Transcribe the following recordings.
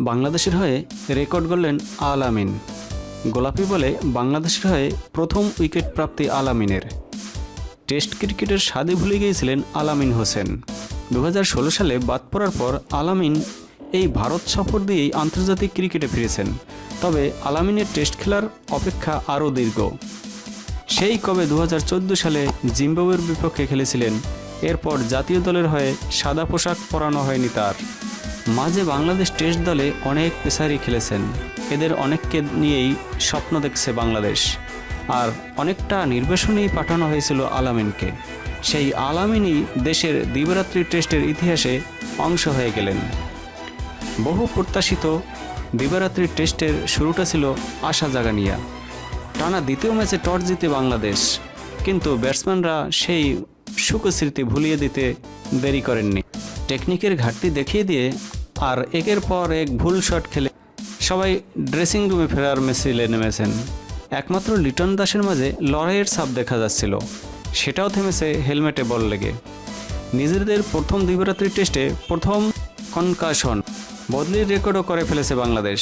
বাংলাদেশের হয়ে রেকর্ড করলেন আল আমিন। গোলাপি বলে বাংলাদেশের হয়ে প্রথম উইকেট প্রাপ্তি আল আমিনের। টেস্ট ক্রিকেটের স্বাদে ভুলে গিয়েছিলেন আলামিন হোসেন। দু হাজার ষোলো সালে বাদ পড়ার পর আলামিন এই ভারত সফর দিয়েই আন্তর্জাতিক ক্রিকেটে ফিরেছেন। তবে আলামিনের টেস্ট খেলার অপেক্ষা আরও দীর্ঘ। সেই কবে দু হাজার চোদ্দ সালে জিম্বাবুয়ের বিপক্ষে খেলেছিলেন। এরপর জাতীয় দলের হয়ে সাদা পোশাক পরানো হয়নি তার। মাঝে বাংলাদেশ টেস্ট দলে অনেক পেসারই খেলেছেন। এদের অনেককে নিয়েই স্বপ্ন দেখছে বাংলাদেশ। আর অনেকটা নির্বাসনেই পাঠানো হয়েছিল আলামিনকে। সেই আলামিনই দেশের দিবরাত্রি টেস্টের ইতিহাসে অংশ হয়ে গেলেন। বহু প্রত্যাশিত দিবারাত্রির টেস্টের শুরুটা ছিল আশা জাগানিয়া। টানা দ্বিতীয় ম্যাচে টস জিতে বাংলাদেশ। কিন্তু ব্যাটসম্যানরা সেই সুখস্মৃতি ভুলিয়ে দিতে দেরি করেননি। টেকনিকের ঘাটতি দেখিয়ে দিয়ে আর একের পর এক ভুল শট খেলে সবাই ড্রেসিং রুমে ফেরার মেসিলে নেমেছেন। একমাত্র লিটন দাসের মাঝে লড়াইয়ের ছাপ দেখা যাচ্ছিল। সেটাও থেমেছে হেলমেটে বল লেগে। নিজেদের প্রথম দিবরাত্রি টেস্টে প্রথম কনকাশন বদলির রেকর্ডও করে ফেলেছে বাংলাদেশ।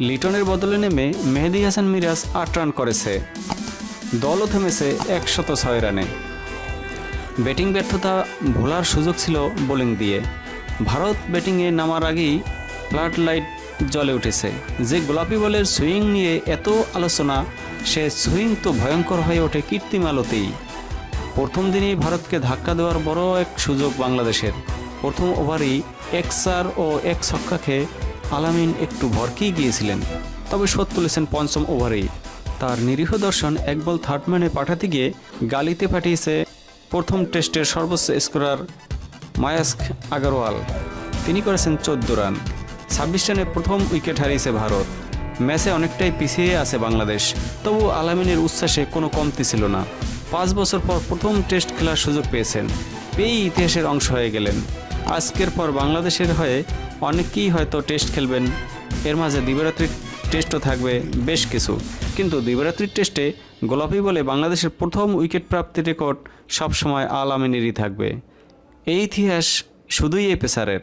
লিটনের বদলে নেমে মেহেদি হাসান মিরাজ আট রান করেছে। দলও থেমেছে একশত ছয় রানে ব্যাটিং ব্যর্থতা ভোলার সুযোগ ছিল বোলিং দিয়ে। ভারত ব্যাটিংয়ে নামার আগেই ফ্লাড লাইট জ্বলে উঠেছে। যে গোলাপি বলের সুইং নিয়ে এত আলোচনা, সে সুইং তো ভয়ঙ্কর হয়ে ওঠে কৃত্রিম আলোতেই। প্রথম দিনেই ভারতকে ধাক্কা দেওয়ার বড় এক সুযোগ বাংলাদেশের। প্রথম ওভারেই এক চার ও এক ছক্কা খেয়ে আলামিন একটু ভরকেই গিয়েছিলেন। তবে শোধ তুলেছেন পঞ্চম ওভারেই। তার নিরীহ দর্শন এক বল থার্ড ম্যানে পাঠাতে গিয়ে গালিতে পাঠিয়েছে প্রথম টেস্টের সর্বোচ্চ স্কোরার মায়াস্ক আগারওয়াল। তিনি করেছেন চোদ্দ রান। ছাব্বিশ রানে প্রথম উইকেট হারিয়েছে ভারত। ম্যাচে অনেকটাই পিছিয়ে আছে বাংলাদেশ। তবু আলামিনের উচ্ছ্বাসে কোনো কমতি ছিল না। পাঁচ বছর পর প্রথম টেস্ট খেলার সুযোগ পেয়েছেন। পেয়েই ইতিহাসের অংশ হয়ে গেলেন। আজকের পর বাংলাদেশের হয়ে অনেকেই হয়তো টেস্ট খেলবেন। এর মাঝে দিবারাত্রির টেস্টও থাকবে বেশ কিছু। কিন্তু দিবরাত্রির টেস্টে গোলাপি বলে বাংলাদেশের প্রথম উইকেট প্রাপ্তির রেকর্ড সবসময় আল আমিনেরই থাকবে। এই ইতিহাস শুধুই এই পেসারের।